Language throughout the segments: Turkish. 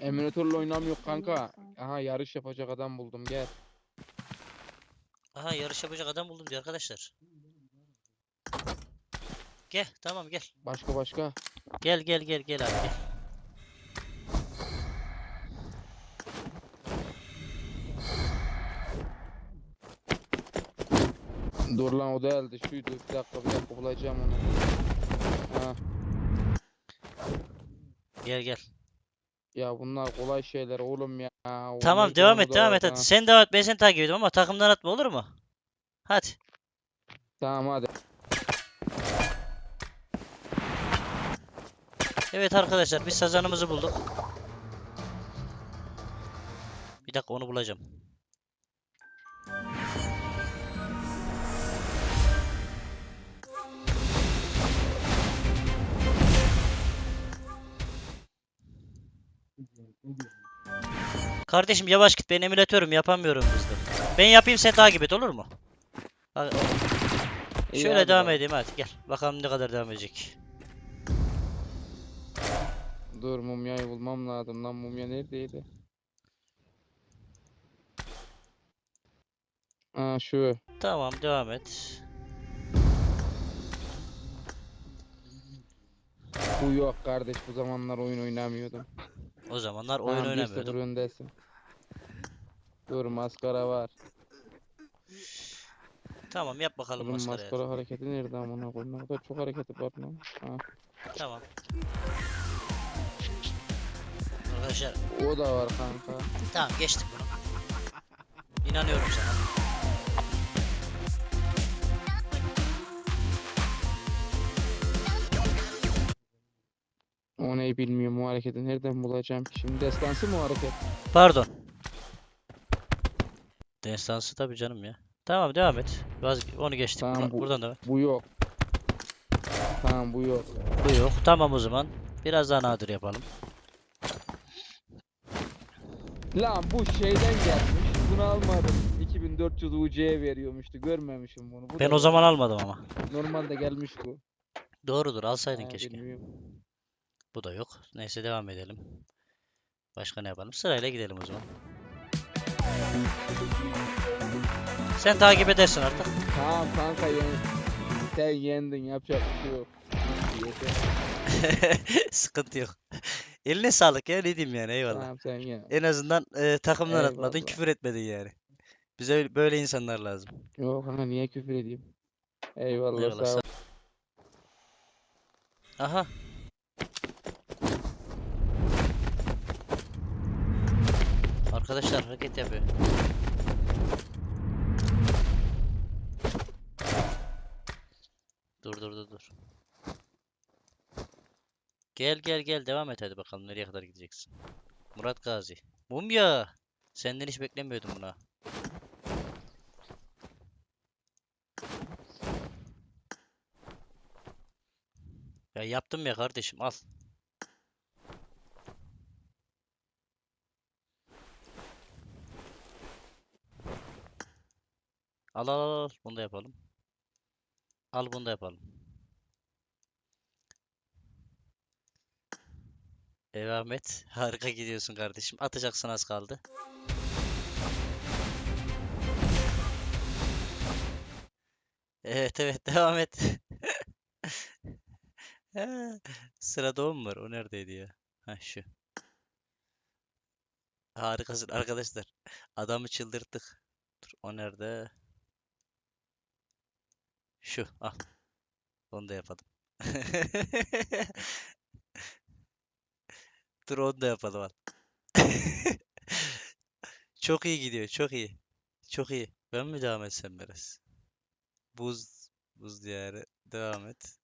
Emülatörle oynamıyor kanka. Aha yarış yapacak adam buldum gel. Aha yarış yapacak adam buldum diyor arkadaşlar. Gel tamam gel. Başka başka. Gel gel gel gel abi gel. Dur lan o değildi şuydu. Bir dakika bir dakika bulacağım onu. Ha. Gel gel. Ya bunlar kolay şeyler oğlum ya. Tamam devam et devam et ha. hadi. Sen devam et ben seni takip ediyorum ama takımdan atma olur mu? Hadi. Tamam hadi. Evet arkadaşlar biz sazanımızı bulduk. Bir dakika onu bulacağım. Kardeşim yavaş git ben emülatörüm yapamıyorum hızlı. Ben yapayım sen takip et olur mu? Ha- İyi, Şöyle hadi devam edeyim hadi gel. Bakalım ne kadar devam edecek. Dur mumyayı bulmam lazım lan mumya neredeydi? Aa şu. Tamam devam et. Bu yok kardeş bu zamanlar oyun oynamıyordum. O zamanlar oyun Tamam, 1-0 oynamıyordum. öndesin. Dur maskara var. Tamam yap bakalım Oğlum maskarayı. maskara hareketi nerede amına koyayım? Ne kadar çok hareketi var lan. Ha. Tamam. Arkadaşlar O da var kanka. tamam geçtik bunu. İnanıyorum sana. Neyi bilmiyorum o hareketi nereden bulacağım ki? Şimdi destansı mı o hareket? Pardon. Destansı tabii canım ya. Tamam devam et. Vazge onu geçtik. Tamam, Bura- bu- buradan da. Bu yok. Tamam bu yok. Bu yok. Tamam o zaman. Biraz daha nadir yapalım. Lan bu şeyden gelmiş. Bunu almadım. 2400 UC'ye veriyormuştu. Görmemişim bunu. Bu Ben o zaman almadım ama. Normalde gelmiş bu. Doğrudur alsaydın Ha, keşke. bilmiyorum. Bu da yok. Neyse devam edelim. Başka ne yapalım? Sırayla gidelim o zaman. Sen takip edersin artık. Tamam kanka yen. Sen yendin yapacak bir şey yok. Sıkıntı yok. Eline sağlık ya ne diyeyim yani eyvallah. Tamam sen yen. En azından e, takımdan atmadın, Eyvallah. küfür etmedin yani. Bize öyle- böyle insanlar lazım. Yok kanka niye küfür edeyim? Eyvallah, Eyvallah, sağ ol. Aha. Arkadaşlar hareket yapıyor. Dur dur dur dur. Gel gel gel devam et hadi bakalım nereye kadar gideceksin. Murat Gazi. Mumya. Senden hiç beklemiyordum buna. Ya yaptım ya kardeşim al. Al al al. Bunu da yapalım. Al bunu da yapalım. Evet Ahmet. Harika gidiyorsun kardeşim. Atacaksın az kaldı. Evet evet devam et. Sırada o mu var? O neredeydi ya? Ha şu. Harikasın arkadaşlar. Adamı çıldırttık. Dur o nerede? Şu al. Onu da yapalım. Dur onu da yapalım al. Çok iyi gidiyor, çok iyi. Çok iyi. Ben mi devam etsem biraz? Buz, buz diyarı. Devam et.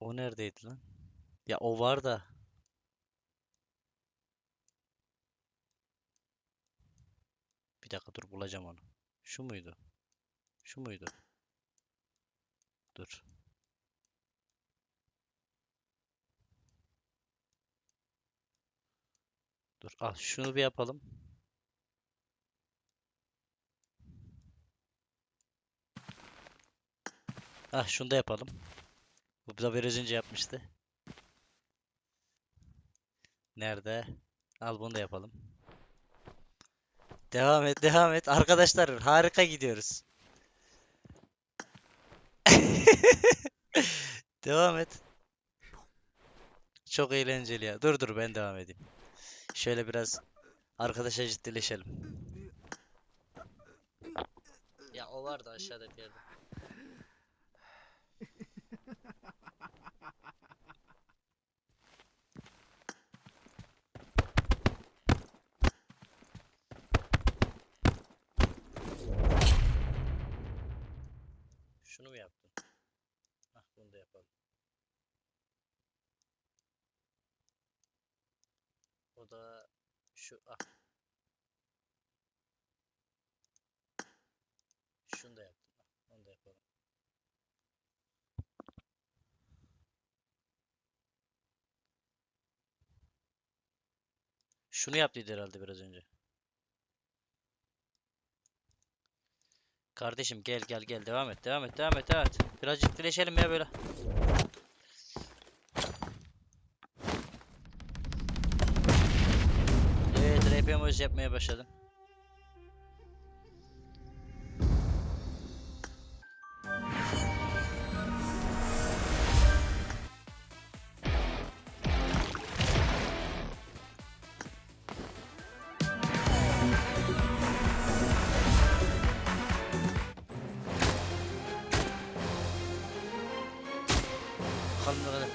O neredeydi lan? Ya o var da. Dakika dur bulacağım onu. Şu muydu? Şu muydu? Dur. Dur. Al şunu bir yapalım. Ah şunu da yapalım. Bu da biraz önce yapmıştı. Nerede? Al bunu da yapalım. Devam et, devam et. Arkadaşlar harika gidiyoruz. Devam et. Çok eğlenceli ya. Dur dur ben devam edeyim. Şöyle biraz arkadaşa ciddileşelim. Ya o vardı aşağıda bir yerde. Yapalım. O da şu ah. Şunu da yaptım. Ah, onu da yapalım. Şunu yaptıydı herhalde biraz önce. Kardeşim gel gel gel devam et devam et devam et devam et. Biraz ciddileşelim ya böyle. Evet RP emoji yapmaya başladım. Bakalım ne kadar.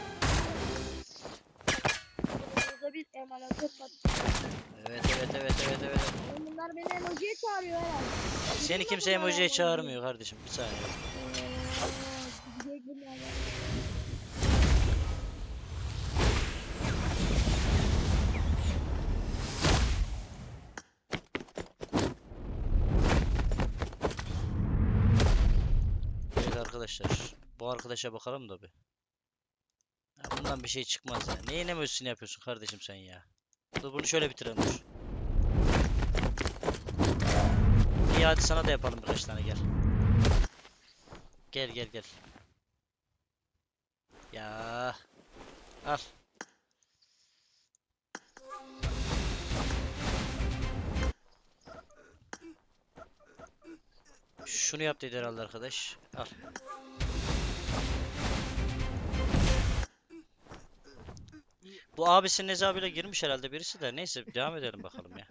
Burada bir emanatör var. Evet evet evet evet evet. Bunlar beni emojiye çağırıyor herhalde. Seni kimse emojiye emoji. çağırmıyor kardeşim. Bir saniye. Evet arkadaşlar. Bu arkadaşa bakalım da bir. Bundan bir şey çıkmaz ya. Neyin emojisini yapıyorsun kardeşim sen ya? Dur bunu şöyle bitirelim dur. İyi hadi sana da yapalım birkaç tane gel. Gel gel gel. Ya. Al. Şunu yap herhalde arkadaş. Al. Bu abisinin hesabıyla girmiş herhalde birisi de. Neyse devam edelim bakalım ya.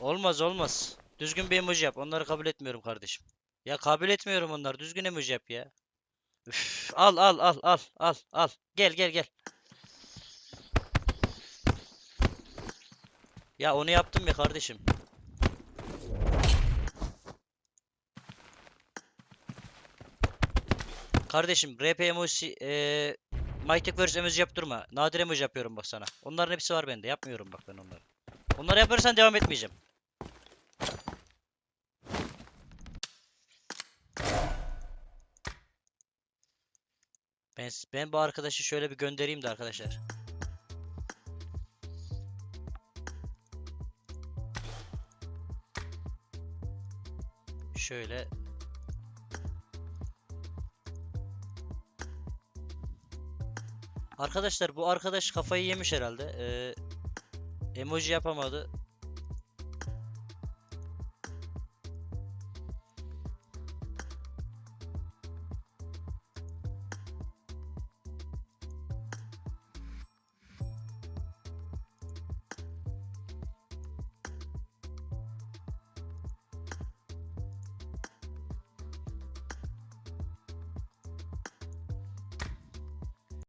Olmaz olmaz. Düzgün bir emoji yap. Onları kabul etmiyorum kardeşim. Ya kabul etmiyorum onları. Düzgün emoji yap ya. Al al al al al al. Gel gel gel. Ya onu yaptım ya kardeşim. Kardeşim RP emoji eee Mythic emoji yaptırma. Nadir emoji yapıyorum bak sana. Onların hepsi var bende. Yapmıyorum bak ben onları. Onları yaparsan devam etmeyeceğim. Ben, ben bu arkadaşı şöyle bir göndereyim de arkadaşlar. Şöyle Arkadaşlar bu arkadaş kafayı yemiş herhalde. Ee, emoji yapamadı.